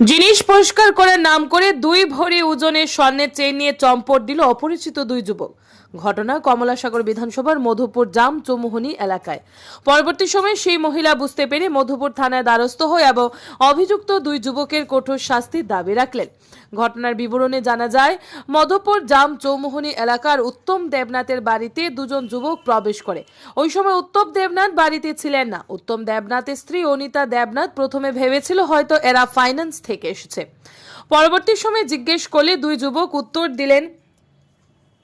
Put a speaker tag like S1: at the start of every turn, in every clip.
S1: জিনিস পরিষ্কার করে নাম করে দুই ভরি ওজনের স্বর্ণের চেইন নিয়ে চম্পট দিল অপরিচিত দুই যুবক। ঘটনা কমলাসাগর বিধানসভার মধুপুর জাম চৌমুহনী এলাকায়। পরবর্তী সময়ে সেই মহিলা বুঝতে পেরে মধুপুর থানায় দ্বারস্থ হয়ে এবং অভিযুক্ত দুই যুবকের কঠোর শাস্তির দাবি রাখলেন। ঘটনার বিবরণে জানা যায়, মধুপুর জাম চৌমুহনী এলাকার উত্তম দেবনাথের বাড়িতে দুজন যুবক প্রবেশ করে। ওই সময় উত্তম দেবনাথ বাড়িতে ছিলেন না। উত্তম দেবনাথের স্ত্রী অনিতা দেবনাথ প্রথমে ভেবেছিল হয়তো এরা ফাইন্যান্স থেকে এসেছে। পরবর্তী সময়ে জিজ্ঞেস করলে দুই যুবক উত্তর দিলেন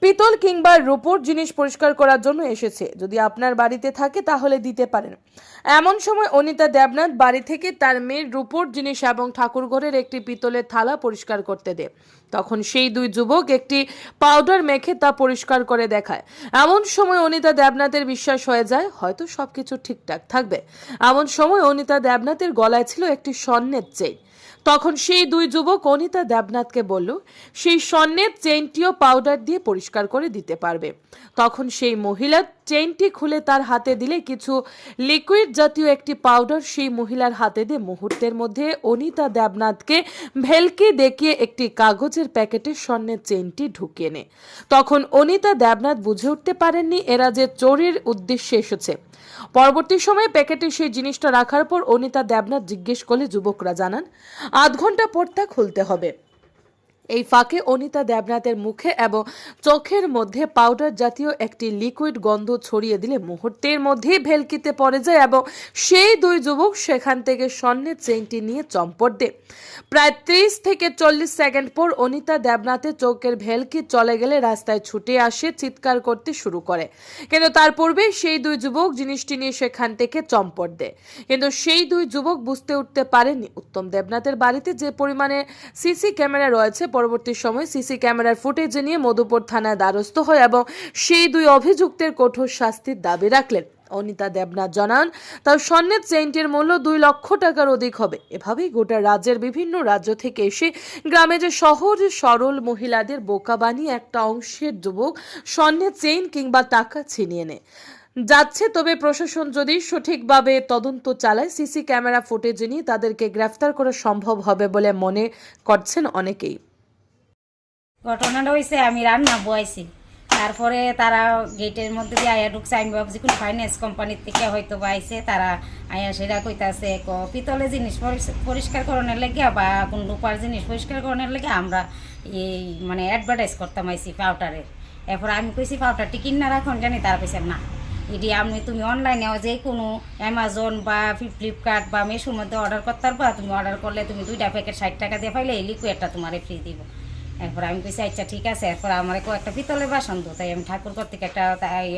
S1: পিতল কিংবা রূপোর জিনিস পরিষ্কার করার জন্য এসেছে। যদি আপনার বাড়িতে থাকে, তাহলে দিতে পারেন। এমন সময় অনিতা দেবনাথ বাড়ি থেকে তার মেয়ের রূপোর জিনিস এবং ঠাকুরঘরের একটি পিতলের থালা পরিষ্কার করতে দেয়। তখন সেই দুই যুবক একটি পাউডার মেখে তা পরিষ্কার করে দেখায়। এমন সময় অনিতা দেবনাথের বিশ্বাস হয়ে যায়, হয়তো সবকিছু ঠিকঠাক থাকবে। এমন সময় অনিতা দেবনাথের গলায় ছিল একটি স্বর্ণের চেইন। তখন সেই দুই যুবক অনিতা দেবনাথকে বলল, সেই স্বর্ণের চেনটিও পাউডার দিয়ে পরিষ্কার করে দিতে পারবে। তখন সেই মহিলা চেইনটি খুলে তার হাতে দিলে কিছু লিকুইড জাতীয় একটি পাউডার সেই মহিলার হাতে দিয়ে মুহূর্তের মধ্যে অনিতা দেবনাথকে ভেলকি দেখিয়ে একটি কাগজের প্যাকেটে স্বর্ণের চেইনটি ঢুকিয়ে নেয়। তখন অনিতা দেবনাথ বুঝে উঠতে পারেননি এরা যে চোরের উদ্দেশ্যে এসেছে। পরবর্তী সময়ে প্যাকেটে সেই জিনিসটা রাখার পর অনিতা দেবনাথ জিজ্ঞেস করলে যুবকরা জানান আধ ঘণ্টা পর তা খুলতে হবে। এই ফাঁকে অনিতা দেবনাথের মুখে এবং চোখের মধ্যে পাউডার জাতীয় একটি লিকুইড গন্ধ ছড়িয়ে দিলে মুহূর্তের মধ্যেই ভেলকিতে পড়ে যায় এবং সেই দুই যুবক সেখান থেকে স্বর্ণের চেইনটি নিয়ে চম্পট দেয়। প্রায় ত্রিশ থেকে চল্লিশ সেকেন্ড পর অনিতা দেবনাথের চোখের ভেলকি চলে গেলে রাস্তায় ছুটে আসে, চিৎকার করতে শুরু করে। কিন্তু তার পূর্বে সেই দুই যুবক জিনিসটি নিয়ে সেখান থেকে চম্পট দেয়। কিন্তু সেই দুই যুবক বুঝতে উঠতে পারেনি উত্তম দেবনাথের বাড়িতে যে পরিমাণে সিসি ক্যামেরা রয়েছে পরবর্তী সময় সিসি ক্যামেরার ফুটেজ নিয়ে মধুপুর থানায় দ্বারস্থ হয় এবং সেই দুই অভিযুক্তের কঠোর শাস্তির দাবি রাখলেন। অনিতা দেবনাথ জানান, তার স্বর্ণের চেইনটির মূল্য দুই লক্ষ টাকার অধিক হবে। এভাবেই গোটা রাজ্যের বিভিন্ন রাজ্য থেকে এসে গ্রামে যে সহজ সরল মহিলাদের বোকা বানিয়ে একটা অংশের যুবক স্বর্ণের চেইন কিংবা টাকা ছিনিয়ে নেয়। যাচ্ছে তবে প্রশাসন যদি সঠিকভাবে তদন্ত চালায়, সিসি ক্যামেরা ফুটেজ নিয়ে তাদেরকে গ্রেফতার করা সম্ভব হবে বলে মনে করছেন অনেকেই।
S2: ঘটনাটা হয়েছে আমি রান্না বয়েছি তারপরে তারা গেটের মধ্যে দিয়ে আয়া ঢুকছে, আমি ভাবছি কোন ফাইন্যান্স কোম্পানির থেকে হয়তো বা আইছে, তারা আয়া সেটা কইতাছে, ক, পিতলে জিনিস পরিষ্কার করানোর লেগে বা কোন রূপার জিনিস পরিষ্কার করানোর লেগে আমরা এই মানে অ্যাডভার্টাইজ করতাম আইছি পাউডারের এরপর আমি কইছি পাউডারটি কিনা রাখুন জানি? তার কইছে, না। এটি আপনি তুমি অনলাইনে যে কোনো অ্যামাজন বা ফ্লিপকার্ট বা মেশোর মধ্যে অর্ডার করতে পারবা তুমি অর্ডার করলে তুমি দুইটা প্যাকেট ষাট টাকা দিয়ে পাইলে এই লিকুইডটা তোমার ফ্রি দিব। এরপর আমি কইছি আচ্ছা ঠিক আছে। এরপর আমার একটা পিতলের বাসন তো তাই আমি ঠাকুর করতে একটা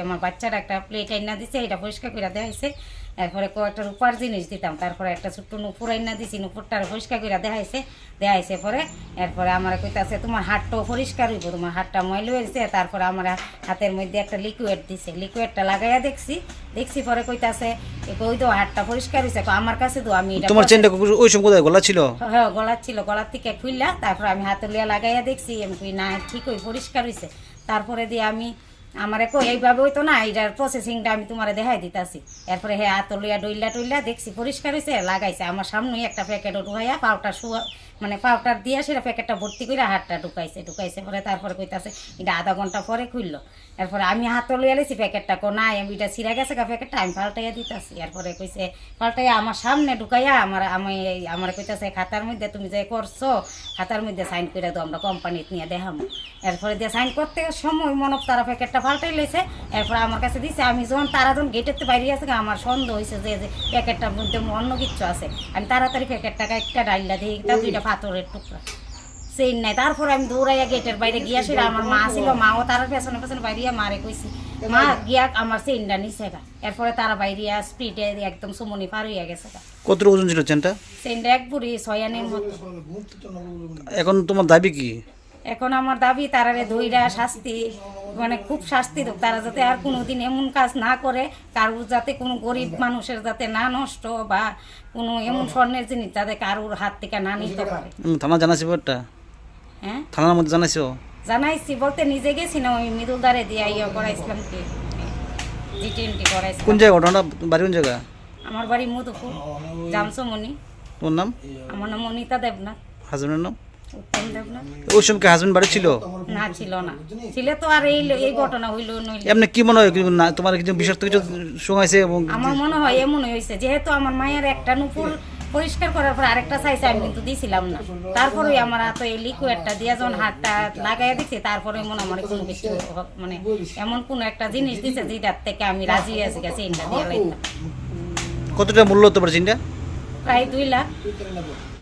S2: আমার বাচ্চারা একটা প্লেট আইনা দিছে, এটা পরিষ্কার করে দেখাইছে এরপরে কয়েকটা রূপার জিনিস দিতাম তারপরে একটা ছোট্ট নুপুর আইনা দিছি নুপুরটা পরিষ্কার করে দেখাইছে দেখাইছে পরে এরপরে আমার কইতাছে তোমার হাতটাও পরিষ্কার হইব তোমার হাতটা ময়ল হয়েছে তারপরে আমার হাতের মধ্যে একটা লিকুইড দিছে লিকুইডটা লাগাইয়া দেখছি দেখছি পরে কইতাছে ওই তো হাতটা পরিষ্কার হয়েছে আমার কাছে তো আমি
S3: তোমার চেনটা ওই সময় কোথায়? গলা ছিল?
S2: হ্যাঁ গলার ছিল গলার থেকে খুললা তারপরে আমি হাতে লিয়া লাগাইয়া দেখছি আমি কই না ঠিক ওই পরিষ্কার হয়েছে তারপরে দিয়ে আমি আমারে কই এইভাবে হইতো না, এইটার প্রসেসিংটা আমি তোমার দেখাই দিতাছি। এরপরে হ্যাঁ আতলিয়া ডইলা টইলা দেখছি পরিষ্কার হয়েছে লাগাইছে। আমার সামনেই একটা প্যাকেট ঢুকাইয়া পাউটা শুয়া মানে পাউডার দিয়ে সেটা প্যাকেটটা ভর্তি করে হাতটা ঢুকাইছে ঢুকাইছে পরে তারপরে কইতাছে, এটা আধা ঘণ্টা পরে খুললো। এরপরে আমি হাত লইয়া লেছি প্যাকেটটা কো নাই, আমি এটা ছিঁড়া গেছে গা প্যাকেটটা, আমি পাল্টাইয়া দিতাছি। এরপরে কইছে, পাল্টাইয়া আমার সামনে ঢুকাইয়া আমার, আমি আমার কইতাছে, খাতার মধ্যে তুমি যে করছ, খাতার মধ্যে সাইন করে দাও, আমরা কোম্পানিতে নিয়ে দেখামো। এরপরে দিয়ে সাইন করতে সময় মনব তারা প্যাকেটটা পাল্টাই লইছে। এরপরে আমার কাছে দিছে, আমি যখন তারা যখন গেটের বাইরে আছে আমার সন্দেহ হয়েছে যে প্যাকেটটার মধ্যে অন্য কিছু আছে। আমি তাড়াতাড়ি প্যাকেটটাকে একটা ডাইলা দিই দুইটা পাথরের টুকরা। সেই নাই তারপরে আমি দৌড়াইয়া গেটের বাইরে গিয়া সেটা আমার মা ছিল মাও তার পেছনে পেছনে বাইরিয়া মারে কইছি মা গিয়া আমার চেইনটা নিছে গা। এরপরে তারা বাইরিয়া স্পিডে একদম সুমনি পার হইয়া গেছে গা।
S3: কত ওজন ছিল চেনটা
S2: চেইনটা এক বুড়ি ছয়ানির মতো।
S3: এখন তোমার দাবি কি?
S2: এখন আমার দাবি তারারে ধইরা শাস্তি মানে খুব শাস্তি হোক তারা যাতে আর কোনোদিন এমন কাজ না করে কারুর যাতে কোনো গরিব মানুষের যাতে না নষ্ট বা কোনো এমন স্বর্ণের জিনিস যাতে কারুর হাত থেকে না নিতে পারে।
S3: থানা জানাইছি ব্যাপারটা
S2: হ্যাঁ?
S3: থানার মধ্যে জানাইছো?
S2: জানাইছি বলতে নিজে গেছি না ওই মৃদুলদারে দিয়ে ইয়ে করাইছিলাম কি? জি টোয়েন্টি
S3: কোন জায়গা ঘটনাটা? বাড়ি কোন জায়গা?
S2: আমার বাড়ি মধুপুর জামসমণি
S3: তোমার নাম?
S2: আমার নাম অনিতা দেবনাথ।
S3: হাজবেন্ডের নাম?
S2: দেব
S3: ওই সময় হাজবেন্ড বাড়ি ছিল?
S2: না ছিল না। ছিল তো আর এই এই ঘটনা হইল নইলে।
S3: এমনি কি মনে হয় না তোমার কিছু বিষাক্ত কিছু শোঙাইছে এবং
S2: আমার মনে হয় এমন হয়েছে যেহেতু আমার মায়ের একটা নুপুর পরিষ্কার করার পর আরেকটা চাইছে আমি কিন্তু দিছিলাম না। তারপরে আমার হাতে এই লিকুইডটা দিয়ে যখন হাতটা লাগাই দিচ্ছি তারপরে মনে আমার কোনো কিছু মানে এমন কোনো একটা জিনিস দিছে যেটার থেকে আমি রাজি আছি গেছে এটা দিয়ে
S3: কতটা মূল্য পারে চিন্তা
S2: প্রায় দুই লাখ।